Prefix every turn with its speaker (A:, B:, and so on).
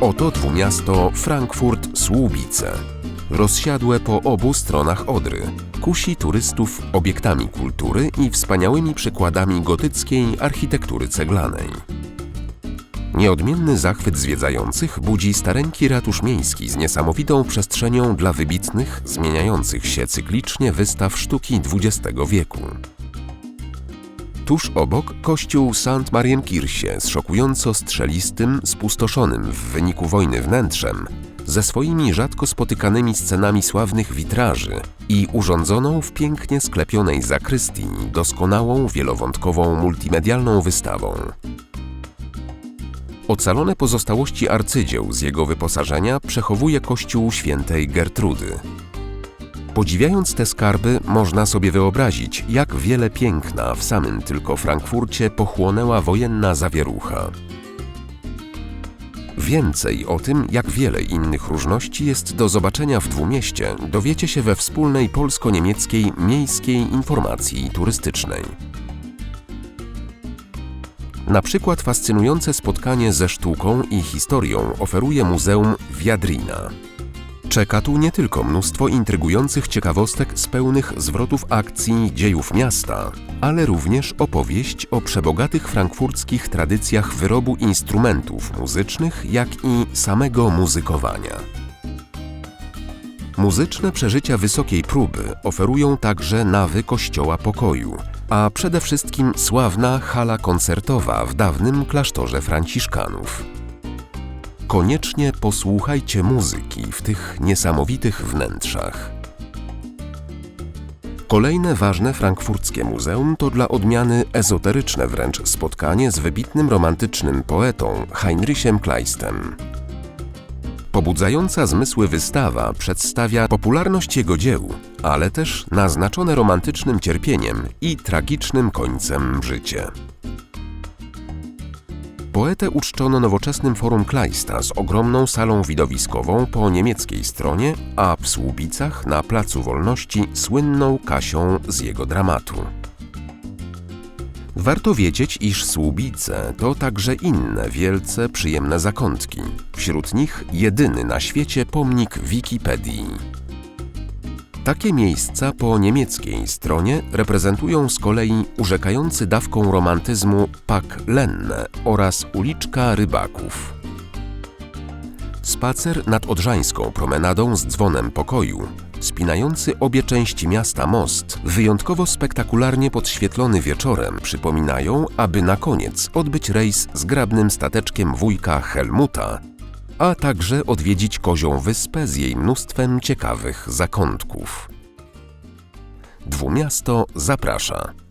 A: Oto dwumiasto Frankfurt-Słubice. Rozsiadłe po obu stronach Odry. Kusi turystów obiektami kultury i wspaniałymi przykładami gotyckiej architektury ceglanej. Nieodmienny zachwyt zwiedzających budzi stareńki ratusz miejski z niesamowitą przestrzenią dla wybitnych, zmieniających się cyklicznie wystaw sztuki XX wieku. Tuż obok kościół St. Marienkirche z szokująco strzelistym, spustoszonym w wyniku wojny wnętrzem, ze swoimi rzadko spotykanymi scenami sławnych witraży i urządzoną w pięknie sklepionej zakrystii doskonałą wielowątkową multimedialną wystawą. Ocalone pozostałości arcydzieł z jego wyposażenia przechowuje kościół świętej Gertrudy. Podziwiając te skarby, można sobie wyobrazić, jak wiele piękna w samym tylko Frankfurcie pochłonęła wojenna zawierucha. Więcej o tym, jak wiele innych różności jest do zobaczenia w Dwumieście, dowiecie się we wspólnej polsko-niemieckiej miejskiej informacji turystycznej. Na przykład fascynujące spotkanie ze sztuką i historią oferuje Muzeum Wiadrina. Czeka tu nie tylko mnóstwo intrygujących ciekawostek z pełnych zwrotów akcji dziejów miasta, ale również opowieść o przebogatych frankfurckich tradycjach wyrobu instrumentów muzycznych, jak i samego muzykowania. Muzyczne przeżycia wysokiej próby oferują także nawy Kościoła Pokoju, a przede wszystkim sławna hala koncertowa w dawnym klasztorze Franciszkanów. Koniecznie posłuchajcie muzyki w tych niesamowitych wnętrzach. Kolejne ważne frankfurckie muzeum to dla odmiany ezoteryczne wręcz spotkanie z wybitnym romantycznym poetą Heinrichem Kleistem. Pobudzająca zmysły wystawa przedstawia popularność jego dzieł, ale też naznaczone romantycznym cierpieniem i tragicznym końcem życie. Poetę uczczono nowoczesnym forum Kleista z ogromną salą widowiskową po niemieckiej stronie, a w Słubicach na Placu Wolności słynną Kasią z jego dramatu. Warto wiedzieć, iż Słubice to także inne wielce przyjemne zakątki. Wśród nich jedyny na świecie pomnik Wikipedii. Takie miejsca po niemieckiej stronie reprezentują z kolei urzekający dawką romantyzmu Pak Lenne oraz uliczka Rybaków. Spacer nad Odrzańską promenadą z dzwonem pokoju, spinający obie części miasta most, wyjątkowo spektakularnie podświetlony wieczorem, przypominają, aby na koniec odbyć rejs zgrabnym stateczkiem wujka Helmuta, a także odwiedzić Kozią Wyspę z jej mnóstwem ciekawych zakątków. Dwumiasto zaprasza.